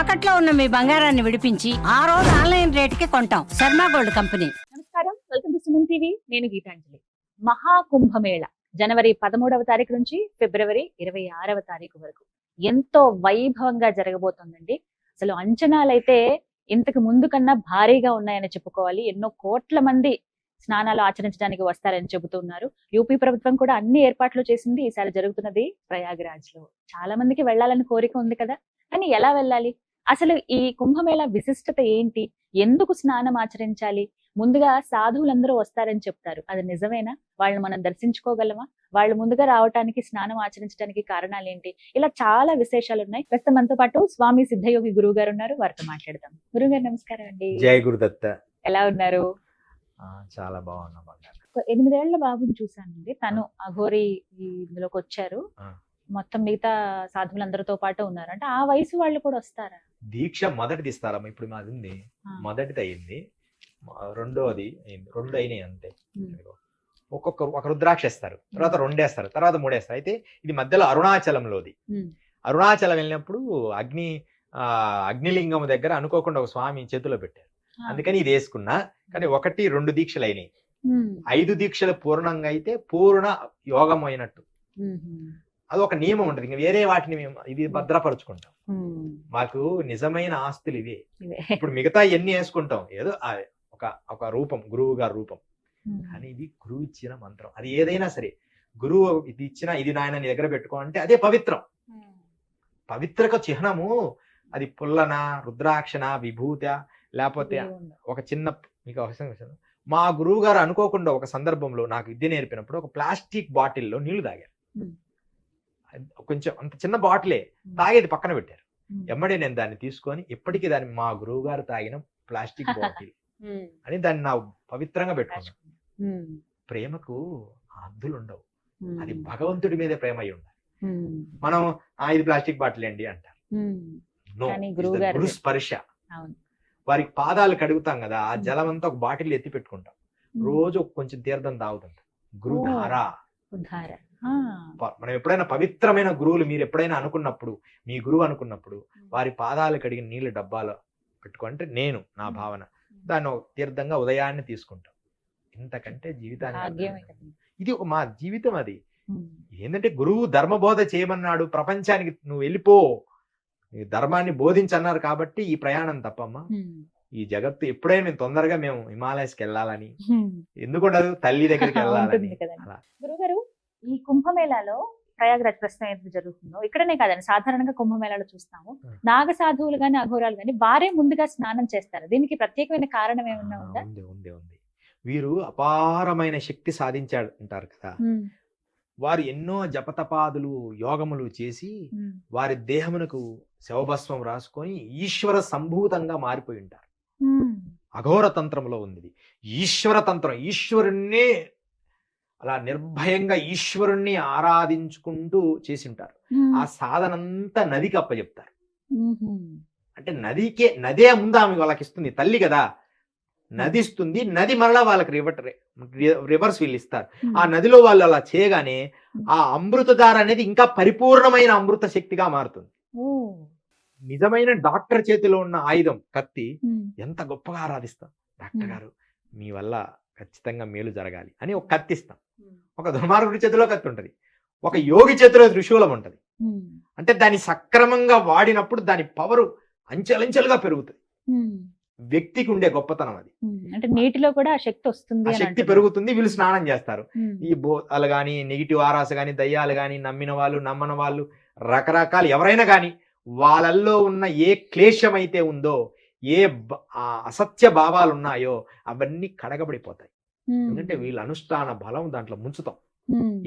తాకట్లో ఉన్న మీ బంగారాన్ని విడిపించి ఆ రోజు ఆన్లైన్ రేటుకి కొంటాం. Sharma gold company. నమస్కారం. Welcome to Suman TV. నేను గీతాంజలి. మహాకుంభమేళ. జనవరి పదమూడవ తారీఖు నుంచి ఫిబ్రవరి ఇరవై ఆరవ తారీఖు వరకు. ఎంతో వైభవంగా జరగబోతోందండి. అసలు అంచనాలైతే ఇంతకు ముందు కన్నా భారీగా ఉన్నాయని చెప్పుకోవాలి. ఎన్నో కోట్ల మంది స్నానాలు ఆచరించడానికి వస్తారని చెబుతున్నారు. యూపీ ప్రభుత్వం కూడా అన్ని ఏర్పాట్లు చేసింది. ఈసారి జరుగుతున్నది ప్రయాగ్రాజ్లో చాలా మందికి వెళ్ళాలని కోరిక ఉంది కదా. కానీ ఎలా వెళ్ళాలి? అసలు ఈ కుంభమేళ విశిష్టత ఏంటి? ఎందుకు స్నానం ఆచరించాలి? ముందుగా సాధువులందరూ వస్తారని చెప్తారు. అది నిజమేనా? వాళ్ళని మనం దర్శించుకోగలమా? వాళ్ళు ముందుగా రావటానికి స్నానం ఆచరించడానికి కారణాలు ఏంటి? ఇలా చాలా విశేషాలు ఉన్నాయి. ప్రస్తుతం మనతో పాటు స్వామి సిద్ధయోగి గురువు గారు ఉన్నారు. వారితో మాట్లాడదాం. గురువు గారు నమస్కారం అండి. జయ గురుదత్త. ఎలా ఉన్నారు? చాలా బాగున్నా ఎనిమిదేళ్ళ బాబుని చూశానండి. తను అఘోరి ఇందులోకి వచ్చారు. మొత్తం మిగతా సాధువులందరితో పాటు ఉన్నారు. అంటే ఆ వయసు వాళ్ళు కూడా వస్తారా? దీక్ష మొదటిది ఇస్తారమ్మా ఇప్పుడు మాది ఉంది. మొదటిది అయింది రెండోది అయింది రెండు అయినాయి అంతే. ఒక్కొక్క ఒక రుద్రాక్ష ఇస్తారు తర్వాత రెండేస్తారు. తర్వాత మూడేస్తారు. అయితే ఇది మధ్యలో అరుణాచలంలోది. అరుణాచలం వెళ్ళినప్పుడు అగ్ని ఆ అగ్నిలింగం దగ్గర అనుకోకుండా ఒక స్వామి చేతిలో పెట్టారు. అందుకని ఇది వేసుకున్నా. కానీ ఒకటి రెండు దీక్షలు అయినాయి. ఐదు దీక్షలు పూర్ణంగా అయితే పూర్ణ యోగం అయినట్టు. అది ఒక నియమం ఉంటుంది ఇంకా వేరే వాటిని మేము ఇది భద్రపరుచుకుంటాం. మాకు నిజమైన ఆస్తులు ఇవే. ఇప్పుడు మిగతా ఎన్ని వేసుకుంటాం ఏదో ఒక ఒక రూపం గురువు గారి రూపం. కానీ ఇది గురువు ఇచ్చిన మంత్రం అది ఏదైనా సరే గురువు ఇది ఇచ్చిన ఇది నాయన నీ దగ్గర పెట్టుకో అంటే అదే పవిత్రం పవిత్రక చిహ్నము అది పుల్లన రుద్రాక్షణ విభూత లేకపోతే. ఒక చిన్న మీకు అవసరం విషయం. మా గురువు గారు అనుకోకుండా ఒక సందర్భంలో నాకు విద్య నేర్పినప్పుడు ఒక ప్లాస్టిక్ బాటిల్లో నీళ్ళు తాగారు కొంచెం అంత చిన్న బాటిలే తాగేది పక్కన పెట్టారు. ఎమ్మడే నేను దాన్ని తీసుకొని ఎప్పటికీ దాన్ని మా గురువు గారు తాగిన ప్లాస్టిక్ బాటిల్. అని దాన్ని నా పవిత్రంగా పెట్టుకున్నాను. ప్రేమకు హద్దులు ఉండవు. అది భగవంతుడి మీదే ప్రేమ అయి ఉండాలి. మనం ఆ ఇది ప్లాస్టిక్ బాటిల్ అండి అంటారు. గురు స్పర్శ. వారికి పాదాలు కడుగుతాం కదా ఆ. జలం అంతా ఒక బాటిల్ ఎత్తి పెట్టుకుంటాం. రోజు కొంచెం తీర్థం తాగుతుంటాం గురుధార మనం ఎప్పుడైనా పవిత్రమైన గురువులు మీరు ఎప్పుడైనా అనుకున్నప్పుడు మీ గురువు అనుకున్నప్పుడు వారి పాదాలు కడిగిన నీళ్ళు డబ్బాలో పెట్టుకుంటే నేను నా భావన దాన్ని తీర్థంగా ఉదయాన్నే తీసుకుంటాం. ఇంతకంటే జీవితాన్ని. ఇది ఒక మా జీవితం అది. ఏంటంటే గురువు ధర్మబోధ చేయమన్నాడు ప్రపంచానికి నువ్వు వెళ్ళిపో ధర్మాన్ని బోధించన్నారు కాబట్టి ఈ ప్రయాణం తప్పమ్మా. ఈ జగత్తు ఎప్పుడైనా మేము తొందరగా మేము హిమాలయస్కి వెళ్ళాలని. ఎందుకుండదు తల్లి దగ్గరికి వెళ్ళాలని. గురుగారు ఈ కుంభమేళాలో ప్రయాగరాజ్ ప్రస్తుతం ఏదైతే జరుగుతుందో ఇక్కడనే కాదండి సాధారణంగా కుంభమేళాలో చూస్తాము. నాగ సాధువులు గాని అఘోరాలు గాని వారే ముందుగా స్నానం చేస్తారు దీనికి ప్రత్యేకమైన కారణం ఏమన్నా ఉందా ఉంది ఉంది ఉంది వీరు అపారమైన శక్తి సాధించాడు అంటారు కదా. వారు ఎన్నో జపతపాదులు యోగములు చేసి. వారి దేహమునకు శవభస్వం రాసుకొని ఈశ్వర సంభూతంగా మారిపోయి ఉంటారు. అఘోర తంత్రంలో ఉంది. ఈశ్వర తంత్రం ఈశ్వరుణ్ణే అలా నిర్భయంగా ఈశ్వరుణ్ణి ఆరాధించుకుంటూ చేసి ఉంటారు. ఆ సాధనంతా నదికి అప్పచెప్తారు. అంటే నదికే నదే ముందు ఆమె వాళ్ళకి ఇస్తుంది తల్లి కదా నది ఇస్తుంది నది మరలా వాళ్ళకి రివర్ రివర్స్ వీళ్ళు ఇస్తారు. ఆ నదిలో వాళ్ళు అలా చేయగానే ఆ అమృతధార అనేది ఇంకా పరిపూర్ణమైన అమృత శక్తిగా మారుతుంది. నిజమైన డాక్టర్ చేతిలో ఉన్న ఆయుధం కత్తి. ఎంత గొప్పగా ఆరాధిస్తాం డాక్టర్. గారు మీ వల్ల ఖచ్చితంగా మేలు జరగాలి అని ఒక కత్తి ఇస్తాం ఒక దుర్మార్గుడి చేతిలో కత్తి ఉంటది ఒక యోగి చేతిలో త్రిశూలం ఉంటది. అంటే దాన్ని సక్రమంగా వాడినప్పుడు దాని పవరు అంచెలంచెలుగా పెరుగుతుంది. వ్యక్తికి ఉండే గొప్పతనం అది. అంటే నీటిలో కూడా ఆ శక్తి వస్తుంది శక్తి. పెరుగుతుంది వీళ్ళు స్నానం చేస్తారు. ఈ భూతాలు కానీ నెగిటివ్ ఆరాస కానీ దయ్యాలు కానీ నమ్మిన వాళ్ళు నమ్మని వాళ్ళు రకరకాల ఎవరైనా కానీ వాళ్ళల్లో ఉన్న ఏ క్లేశం అయితే ఉందో ఏ అసత్య భావాలు ఉన్నాయో అవన్నీ కడగబడిపోతాయి. ఎందుకంటే వీళ్ళ అనుష్ఠాన బలం దాంట్లో ముంచుతాం.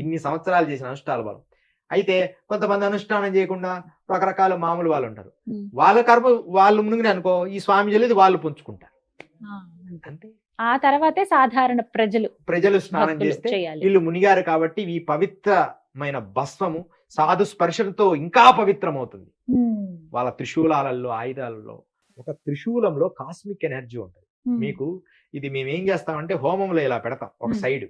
ఇన్ని సంవత్సరాలు చేసిన అనుష్ఠాన బలం అయితే కొంతమంది అనుష్ఠానం చేయకుండా రకరకాల మామూలు వాళ్ళు ఉంటారు. వాళ్ళ కర్మ వాళ్ళు మునిగిన అనుకో ఈ స్వామి జల్లిది వాళ్ళు పుంజుకుంటారు ఆ, అంతే. అంటే ఆ తర్వాతే సాధారణ ప్రజలు ప్రజలు స్నానం చేస్తే వీళ్ళు మునిగారు కాబట్టి ఈ పవిత్రమైన భస్మము సాధు స్పర్శంతో ఇంకా పవిత్రమవుతుంది. వాళ్ళ త్రిశూలాలలో ఆయుధాలలో ఒక త్రిశూలంలో కాస్మిక్ ఎనర్జీ ఉంటుంది. మీకు ఇది మేము ఏం చేస్తామంటే హోమంలో ఇలా పెడతాం ఒక. సైడ్.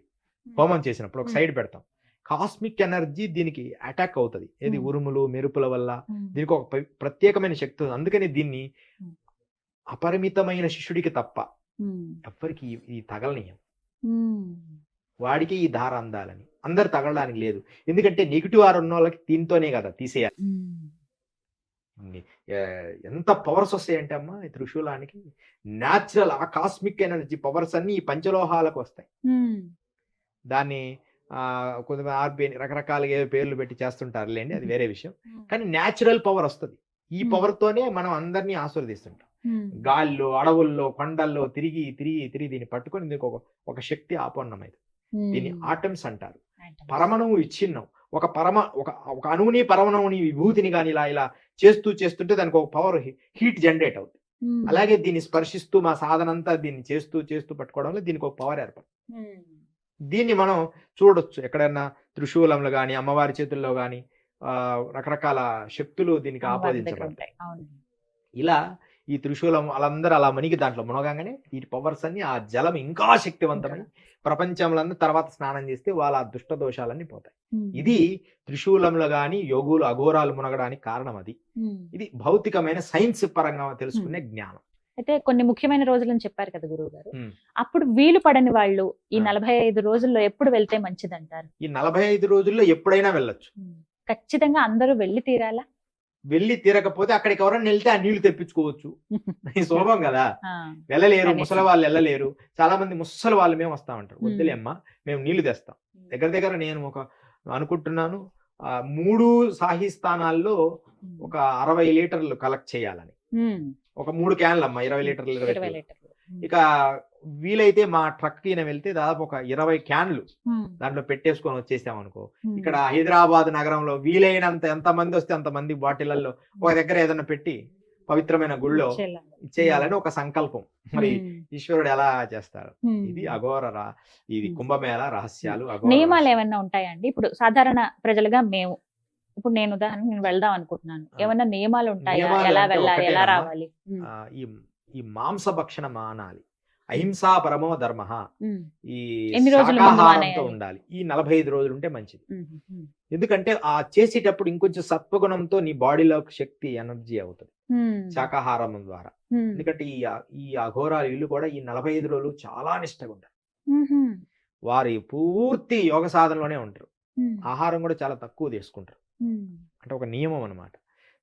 హోమం. చేసినప్పుడు ఒక. సైడ్ పెడతాం. కాస్మిక్ ఎనర్జీ దీనికి అటాక్ అవుతుంది. ఏది. ఉరుములు మెరుపుల వల్ల దీనికి ఒక ప్ర- ప్రత్యేకమైన శక్తి ఉంది. అందుకని దీన్ని. అపరిమితమైన శిష్యుడికి తప్ప ఎవ్వరికి ఈ- తగలనీయం వాడికి ఈ ధార అందాలని. అందరు తగలడానికి లేదు. ఎందుకంటే నెగిటివ్ ఆర్ ఉన్న వాళ్ళకి దీంతోనే కదా తీసేయాలి. ఎంత పవర్స్ వస్తాయంటే అమ్మా ఈ త్రిశూలానికి? న్యాచురల్ ఆ కాస్మిక్ ఎనర్జీ పవర్స్ అన్ని ఈ పంచలోహాలకు వస్తాయి. దాన్ని ఆ, కొంతమంది ఆర్బి రకరకాలుగా ఏవో పేర్లు పెట్టి చేస్తుంటారు లేండి అది వేరే విషయం. కానీ న్యాచురల్ పవర్ వస్తుంది. ఈ. పవర్ తోనే మనం అందరినీ ఆశీర్వదిస్తుంటాం ఉమ్, గాల్లో అడవుల్లో కొండల్లో తిరిగి తిరిగి తిరిగి దీన్ని పట్టుకొని దీనికి ఒక ఒక శక్తి ఆపన్నమైంది ఉమ్, దీన్ని ఆటమ్స్ అంటారు. పరమణువు ఇచ్చిన్నాం ఒక పరమ ఒక ఒక అణువుని పరమణువుని విభూతిని కానీ ఇలా ఇలా చేస్తూ చేస్తుంటే దానికి ఒక పవర్ హీట్ జనరేట్ అవుతుంది అలాగే దీన్ని స్పర్శిస్తూ మా సాధన అంతా దీన్ని చేస్తూ చేస్తూ పట్టుకోవడం వల్ల దీనికి ఒక పవర్ ఏర్పడుతుంది. దీన్ని మనం చూడొచ్చు. ఎక్కడైనా త్రిశూలంలో కానీ అమ్మవారి చేతుల్లో కానీ రకరకాల శక్తులు దీనికి ఆపాదించబడతాయి ఇలా ఈ త్రిశూలం వాళ్ళందరూ అలా మణికి దాంట్లో మునగానే ఈ పవర్స్ అన్ని ఆ జలం ఇంకా శక్తివంతమై ప్రపంచంలో తర్వాత స్నానం చేస్తే వాళ్ళ ఆ దుష్ట దోషాలన్నీ పోతాయి. ఇది త్రిశూలంలో గాని యోగులు అఘోరాలు మునగడానికి కారణం అది. ఇది భౌతికమైన సైన్స్ పరంగా తెలుసుకునే జ్ఞానం. అయితే కొన్ని ముఖ్యమైన రోజులని చెప్పారు కదా గురువు గారు. అప్పుడు వీలు పడని వాళ్ళు ఈ. నలభై ఐదు రోజుల్లో ఎప్పుడు వెళ్తే మంచిదంటారు? ఈ నలభై ఐదు రోజుల్లో ఎప్పుడైనా వెళ్ళొచ్చు. ఖచ్చితంగా అందరూ వెళ్ళి తీరాలా? వెళ్ళి తీరకపోతే అక్కడికి ఎవరైనా వెళ్తే ఆ నీళ్ళు తెప్పించుకోవచ్చు సులభం కదా వెళ్ళలేరు. ముసలి వాళ్ళు వెళ్ళలేరు చాలా మంది ముసలి వాళ్ళు మేము వస్తామంటారు. వద్దులే అమ్మా మేము నీళ్ళు తెస్తాం దగ్గర దగ్గర నేను ఒక అనుకుంటున్నాను ఆ, మూడు సాహి స్థానాల్లో. ఒక అరవై లీటర్లు కలెక్ట్ చేయాలని. ఒక మూడు క్యాన్లు అమ్మా ఇరవై లీటర్లు. ఇక వీలైతే మా ట్రక్ ఈయన వెళ్తే దాదాపు ఒక ఇరవై క్యాన్లు. దాంట్లో పెట్టేసుకొని వచ్చేసాం అనుకో. ఇక్కడ హైదరాబాద్ నగరంలో వీలైనంత ఎంత మంది వస్తే అంత మంది బాటిళ్ళలో ఒక దగ్గర ఏదైనా పెట్టి పవిత్రమైన గుళ్ళో. ఇచ్చేయాలని ఒక సంకల్పం మరి. ఈశ్వరుడు ఎలా చేస్తారు. ఇది అఘోర ఇది. కుంభమేళ రహస్యాలు నియమాలు. ఏమైనా ఉంటాయండి ఇప్పుడు సాధారణ ప్రజలుగా మేము ఇప్పుడు నేను ఉదాహరణ నేను వెళ్దాం అనుకుంటున్నాను. ఏమైనా నియమాలు ఉంటాయా ఎలా వెళ్ళాలి ఎలా. రావాలి ఈ ఈ మాంసభక్షణ మానాలి అహింసా పరమో ధర్మ. ఈ శాకాహారంతో? ఉండాలి ఈ నలభై ఐదు రోజులు ఉంటే మంచిది. ఎందుకంటే ఆ చేసేటప్పుడు ఇంకొంచెం సత్వగుణంతో నీ బాడీలో శక్తి ఎనర్జీ అవుతుంది. శాకాహారం ద్వారా. ఎందుకంటే ఈ ఈ అఘోరాలు ఇల్లు కూడా ఈ నలభై ఐదు రోజులు చాలా నిష్టగా ఉంటారు. వారి పూర్తి యోగ సాధనలోనే ఉంటారు. ఆహారం కూడా చాలా తక్కువ తీసుకుంటారు. అంటే ఒక నియమం అన్నమాట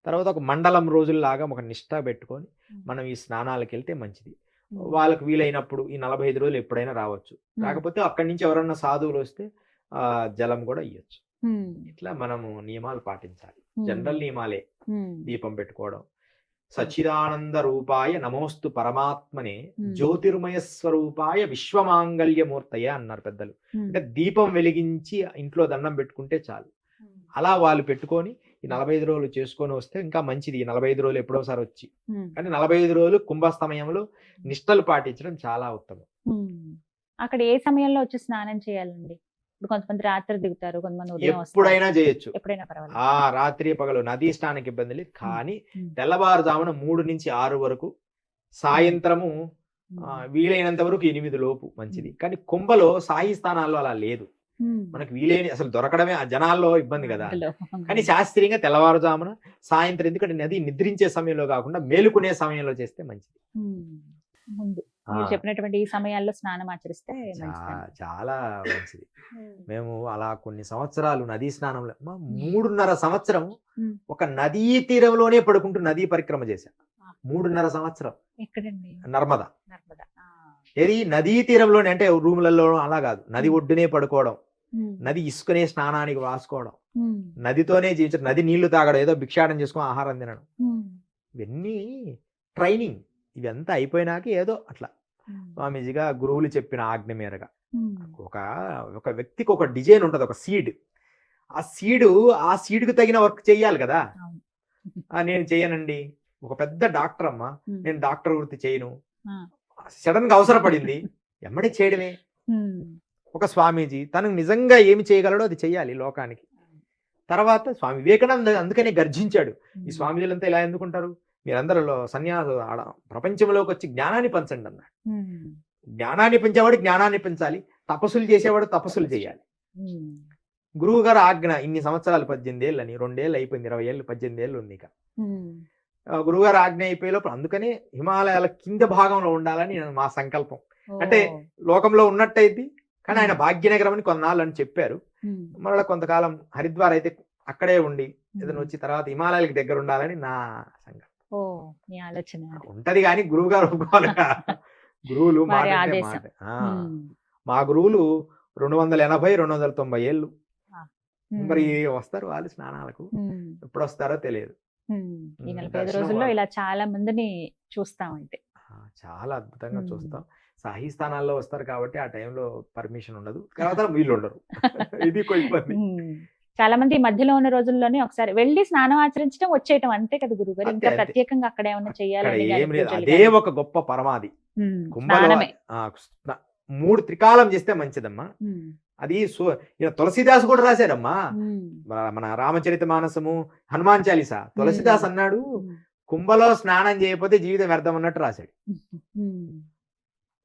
తర్వాత ఒక మండలం రోజుల్లాగా ఒక నిష్ట పెట్టుకొని. మనం ఈ స్నానాలకు వెళ్తే మంచిది. వాళ్ళకి వీలైనప్పుడు ఈ నలభై ఐదు రోజులు ఎప్పుడైనా రావచ్చు. రాకపోతే అక్కడి నుంచి ఎవరన్నా సాధువులు వస్తే ఆ జలం కూడా ఉమ్. ఇట్లా మనము నియమాలు పాటించాలి. జనరల్ నియమాలే. దీపం పెట్టుకోవడం సచ్చిదానంద రూపాయ నమోస్తు పరమాత్మనే. జ్యోతిర్మయ స్వరూపాయ విశ్వమాంగళ్యమూర్తయ అన్నారు పెద్దలు. అంటే దీపం వెలిగించి ఇంట్లో దండం పెట్టుకుంటే చాలు. అలా వాళ్ళు పెట్టుకొని ఈ నలభై ఐదు రోజులు చేసుకొని వస్తే ఇంకా మంచిది. ఈ నలభై ఐదు రోజులు ఎప్పుడోసారి వచ్చి. కానీ నలభై ఐదు రోజులు కుంభ సమయంలో నిష్టలు పాటించడం చాలా ఉత్తమం. అక్కడ ఏ సమయంలో వచ్చి స్నానం చేయాలండి? ఇప్పుడు కొంతమంది రాత్రి దిగుతారు కొంతమంది. ఎప్పుడైనా చేయొచ్చు. ఎప్పుడైనా పర్వాలేదు. ఆ రాత్రి పగలు నదీ స్నానానికి ఇబ్బంది లేదు. కానీ. తెల్లవారుజామున మూడు నుంచి ఆరు వరకు సాయంత్రము వీలైనంత వరకు ఎనిమిది లోపు మంచిది. కానీ కుంభలో సాయి స్థానాల్లో అలా లేదు. మనకు వీలైన అసలు దొరకడమే ఆ జనాల్లో ఇబ్బంది కదా. కానీ శాస్త్రీయంగా తెల్లవారుజామున సాయంత్రం ఎందుకంటే నది నిద్రించే సమయంలో కాకుండా మేలుకునే సమయంలో చేస్తే మంచిది. ముందు చెప్పినటువంటి ఈ సమయాల్లో స్నానం ఆచరిస్తే చాలా మంచిది. మేము అలా కొన్ని సంవత్సరాలు నదీ స్నానంలో మూడున్నర సంవత్సరం. ఒక నదీ తీరంలోనే పడుకుంటూ నదీ పరిక్రమ చేశాం. మూడున్నర సంవత్సరం. ఎక్కడండి? నర్మదా. నర్మదా. ఏది నదీ తీరంలోనే అంటే రూములలో అలా కాదు. నది ఒడ్డునే పడుకోవడం. నది ఇసుకనే స్నానానికి వాసుకోవడం. నదితోనే జీవించడం. నది నీళ్ళు తాగడం. ఏదో భిక్షాటం చేసుకొని ఆహారం తినడం. ఇవన్నీ ట్రైనింగ్. ఇవంతా అయిపోయినాక ఏదో అట్లా. స్వామీజీగా గురువులు చెప్పిన ఆజ్ఞ మేరగా. ఒక ఒక వ్యక్తికి ఒక డిజైన్ ఉంటుంది. ఒక సీడ్. ఆ సీడు ఆ సీడ్కి తగిన వర్క్ చేయాలి కదా. నేను చేయనండి ఒక పెద్ద డాక్టర్ అమ్మ. నేను డాక్టర్ వృత్తి చేయను. సడన్గా అవసరపడింది. ఎమ్మడే చేయడమే. ఒక స్వామీజీ తను నిజంగా ఏమి చేయగలడో అది చెయ్యాలి లోకానికి. తర్వాత స్వామి వివేకానంద అందుకనే గర్జించాడు. ఈ స్వామీజీలంతా ఇలా ఎందుకుంటారు? మీరందరూ లో- సన్యాసు ఆడ ప్రపంచంలోకి వచ్చి జ్ఞానాన్ని పంచండి అన్నాడు. జ్ఞానాన్ని పెంచేవాడు జ్ఞానాన్ని పెంచాలి. తపస్సులు చేసేవాడు తపస్సులు చేయాలి. గురువు గారు ఆజ్ఞ ఇన్ని సంవత్సరాలు పద్దెనిమిది ఏళ్ళు అని రెండేళ్ళు అయిపోయింది ఇరవై ఏళ్ళు పద్దెనిమిది ఏళ్ళు ఉంది ఇక. గురువుగారు ఆజ్ఞ అయిపోయే లోపల అందుకనే హిమాలయాల కింద భాగంలో ఉండాలని మా సంకల్పం. అంటే. లోకంలో ఉన్నట్టయితే కానీ ఆయన భాగ్యనగరం అని కొన్నాళ్ళు అని చెప్పారు. మరలా కొంతకాలం హరిద్వార్ అయితే అక్కడే ఉండి. ఏదైనా వచ్చి తర్వాత హిమాలయాలకు దగ్గర ఉండాలని నా సంకల్పం. ఉంటది కానీ గురువు గారు ఒప్పుకోవాలిగా గురువులు అంటే. మా గురువులు రెండు వందల ఎనభై రెండు వందల తొంభై ఏళ్ళు. మరి వస్తారు వాళ్ళు స్నానాలకు. ఎప్పుడు వస్తారో తెలియదు. ఈ నలభై రోజుల్లో ఇలా చాలా మందిని చూస్తాం అయితే ఆ, చాలా అద్భుతంగా. చూస్తాం సాహి స్థానాల్లో వస్తారు కాబట్టి ఆ టైంలో పర్మిషన్ ఉండదు తర్వాత వీళ్ళు ఉండరు ఇది ఇబ్బంది. చాలా మంది మధ్యలో ఉన్న రోజుల్లోనే ఒకసారి వెళ్ళి స్నానం ఆచరించడం వచ్చేయటం అంతే కదా గురుగారు ఇంకా. ప్రత్యేకంగా అక్కడ ఏమైనా పూజలు అదే. ఒక గొప్ప పరమాది. కుంభలో మూడు త్రికాలం చేస్తే మంచిదమ్మా. అది తులసిదాస్ కూడా రాశారమ్మా. మన- రామచరిత మానసము హనుమాన్ చాలీసా తులసిదాస్ అన్నాడు. కుంభలో స్నానం చేయకపోతే జీవితం వ్యర్థం అన్నట్టు రాశాడు.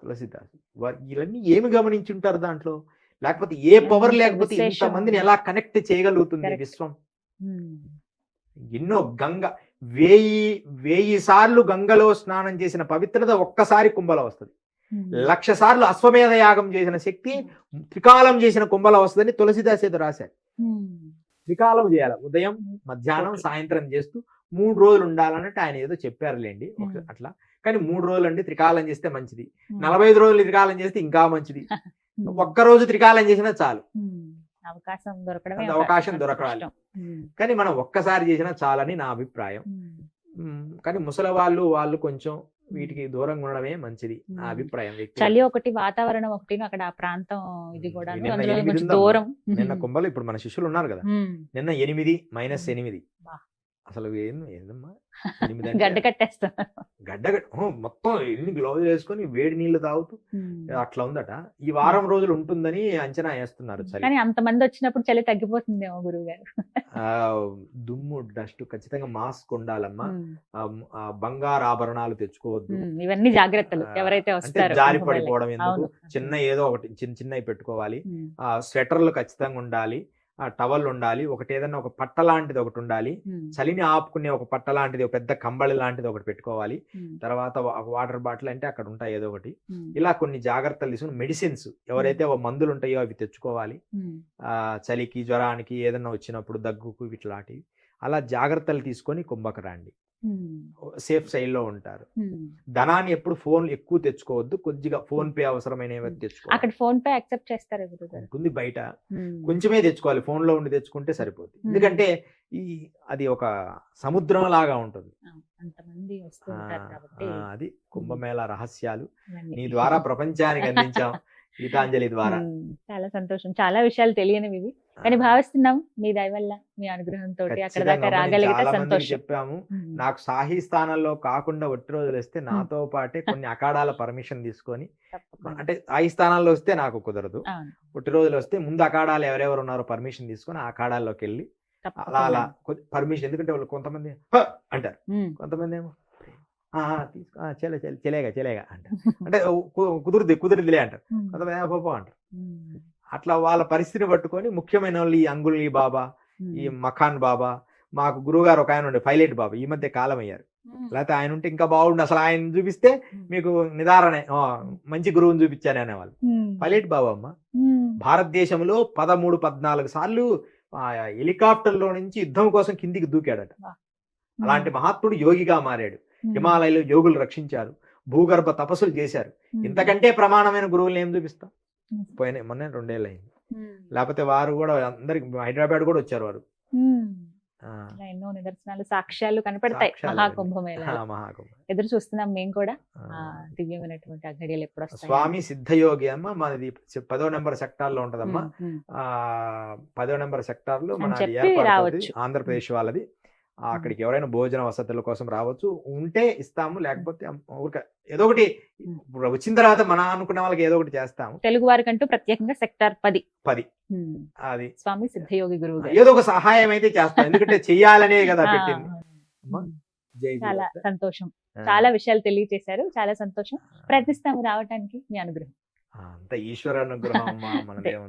తులసిదాస్ ఇవన్నీ ఏమి గమనించుంటారు దాంట్లో లేకపోతే ఏ పవర్ లేకపోతే. ఇంతమందిని ఎలా కనెక్ట్ చేయగలుగుతుంది. విశ్వం. ఎన్నో గంగ వేయి వేయి సార్లు గంగలో స్నానం చేసిన పవిత్రత ఒక్కసారి కుంభలో వస్తుంది. లక్ష సార్లు అశ్వమేధ యాగం చేసిన శక్తి త్రికాలం చేసిన కుంభలో వస్తుందని తులసిదాస్ ఏదో రాశారు. త్రికాలం చేయాలి ఉదయం మధ్యాహ్నం. సాయంత్రం చేస్తూ మూడు రోజులు ఉండాలన్నట్టు ఆయన ఏదో చెప్పారులేండి. అట్లా కానీ మూడు రోజులు అండి త్రికాలం చేస్తే మంచిది. నలభై ఐదు రోజులు త్రికాలం చేస్తే ఇంకా మంచిది. ఒక్క రోజు త్రికాలం చేసినా చాలు. అవకాశం ఒక అవకాశం. దొరకాలి. కానీ మనం ఒక్కసారి చేసినా చాలని నా అభిప్రాయం కానీ ముసలి వాళ్ళు వాళ్ళు కొంచెం వీటికి దూరంగా ఉండడమే మంచిది నా. అభిప్రాయం. చలి ఒకటి వాతావరణం ఒకటి అక్కడ ఆ ప్రాంతం ఇది కూడా. దూరం నిన్న కుంభలో ఇప్పుడు మన శిష్యులు ఉన్నారు కదా. నిన్న ఎనిమిది మైనస్. ఎనిమిది. అసలు ఏం ఏందమ్మా? గడ్డ కట్టేస్తా గడ్డ మొత్తం ఎన్ని గ్లౌజ్ వేసుకొని వేడి నీళ్ళు తాగుతూ. అట్లా ఉందట. ఈ వారం రోజులు ఉంటుందని అంచనా వేస్తున్నారు కానీ అంత మంది వచ్చినప్పుడు చలి తగ్గిపోతుందేమో గురువు గారు ఆ, దుమ్ము డస్ట్ ఖచ్చితంగా మాస్క్ ఉండాలమ్మా. బంగారు ఆభరణాలు తెచ్చుకోవద్దు. ఇవన్నీ జాగ్రత్తలు. ఎవరైతే వస్తారో జారి. పడిపోవడం ఎందుకు. చిన్న ఏదో ఒకటి చిన్న చిన్నవి పెట్టుకోవాలి. స్వెటర్లు ఖచ్చితంగా ఉండాలి. టవల్ ఉండాలి ఒకటి ఏదైనా ఒక పట్ట లాంటిది ఒకటి ఉండాలి. చలిని ఆపుకునే ఒక పట్ట లాంటిది ఒక పెద్ద కంబళి లాంటిది ఒకటి పెట్టుకోవాలి. తర్వాత వాటర్ బాటిల్ అంటే అక్కడ ఉంటాయి ఏదో ఒకటి. ఇలా కొన్ని జాగ్రత్తలు తీసుకుని మెడిసిన్స్ ఎవరైతే మందులు ఉంటాయో అవి తెచ్చుకోవాలి చలికి జ్వరానికి ఏదైనా వచ్చినప్పుడు దగ్గుకు ఇట్లాంటివి అలా జాగ్రత్తలు తీసుకొని కుంభకు రండి. సేఫ్ సైడ్లో ఉంటారు. ధనాన్ని ఎప్పుడు ఫోన్ ఎక్కువ తెచ్చుకోవద్దు. కొద్దిగా ఫోన్ పే అవసరమైనవి తెచ్చుకోవాలి. అక్కడ ఫోన్ పే యాక్సెప్ట్ చేస్తారు ఉంటుంది బయట. కొంచెమే తెచ్చుకోవాలి. ఫోన్లో ఉండి తెచ్చుకుంటే సరిపోతుంది. ఎందుకంటే ఈ అది ఒక సముద్రం లాగా ఉంటుంది. అది కుంభమేళ రహస్యాలు. నీ ద్వారా ప్రపంచానికి అందించాం. గీతాంజలి ద్వారా. చాలా సంతోషం. చాలా విషయాలు తెలియనివి ఇవి. కానీ భావిస్తున్నాం మీ దయ వల్ల మీ అనుగ్రహంతో అక్కడ దాకా రాగలిగితే సంతోషం. చెప్పాము. నాకు సాహి స్థానంలో కాకుండా ఒట్టి రోజులు వస్తే నాతో పాటే కొన్ని అఖాడాల పర్మిషన్ తీసుకొని. అంటే సాయి స్థానాల్లో వస్తే నాకు కుదరదు. ఒట్టి రోజులు వస్తే ముందు అఖాడాలు ఎవరెవరు ఉన్నారో పర్మిషన్ తీసుకొని ఆ అఖాడాల్లోకి వెళ్ళి అలా అలా. పర్మిషన్. ఎందుకంటే వాళ్ళు కొంతమంది అంటారు. కొంతమంది ఏమో "ఆ, ఆ, తీసుకో చెలే చెలే చెలేగా చెలేగా అంటారు అంటే కు- కుదురుద్ది కుదురుదిలే అంటారు. కొంతమంది "ఆ, పో, పో" అంటారు. అట్లా వాళ్ళ పరిస్థితిని పట్టుకొని ముఖ్యమైన వాళ్ళు ఈ అంగుళి బాబా. ఈ మఖాన్ బాబా మాకు గురువు గారు ఒక ఆయన ఉండే పైలట్ బాబా ఈ మధ్య కాలం అయ్యారు. లేకపోతే ఆయన ఉంటే ఇంకా బాగుండు అసలు ఆయన చూపిస్తే మీకు నిదారణే "ఆ, మంచి గురువుని చూపించాను అనేవాళ్ళు. పైలట్ బాబా అమ్మ. భారతదేశంలో పదమూడు పద్నాలుగు సార్లు ఆ హెలికాప్టర్లో నుంచి యుద్ధం కోసం కిందికి దూకాడట అలాంటి మహాత్ముడు యోగిగా మారాడు. హిమాలయలో యోగులు రక్షించారు. భూగర్భ తపస్సులు చేశారు. ఇంతకంటే ప్రమాణమైన గురువులు ఏం చూపిస్తాం? ఉమ్. పోయిన మొన్న రెండేళ్ళు అయింది. లేకపోతే వారు కూడా అందరికి హైదరాబాద్ కూడా వచ్చారు వారు. ఎన్నో నిదర్శనాలు సాక్ష్యాలు కనపడతాయి. మహాకుంభమేళ ఎదురు చూస్తున్నాం మేము కూడా. దివ్యమైనటువంటి ఎప్పుడు స్వామి సిద్ధయోగి అమ్మ మనది పదో నెంబర్ సెక్టార్లో ఉంటదమ్మా ఆ పదో నెంబర్ సెక్టార్లో మన. ఆంధ్రప్రదేశ్ వాళ్ళది. అక్కడికి ఎవరైనా భోజన వసతుల కోసం రావచ్చు. ఉంటే ఇస్తాము. లేకపోతే ఊరికే ఏదో ఒకటి వచ్చిన తర్వాత మన అనుకున్న వాళ్ళకి ఏదో ఒకటి చేస్తాము. తెలుగు వారికంటూ ప్రత్యేకంగా సెక్టార్ పది. పది. అది. స్వామి సిద్ధయోగి గురువు గారు. ఏదో ఒక సహాయం అయితే చేస్తాం. ఎందుకంటే చెయ్యాలనే కదా పెట్టింది. చాలా. సంతోషం. చాలా విషయాలు తెలియజేశారు చాలా సంతోషం. ప్రయత్నిస్తాము రావటానికి మీ అనుగ్రహం. అంత ఈశ్వర అనుగ్రహం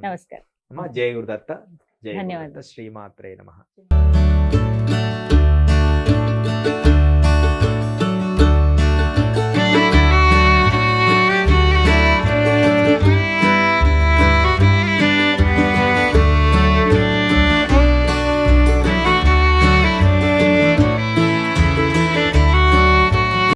నమస్కారం. అమ్మా జై గురుదత్త జై ధన్యవాదాలు. శ్రీమాత్రే నమ.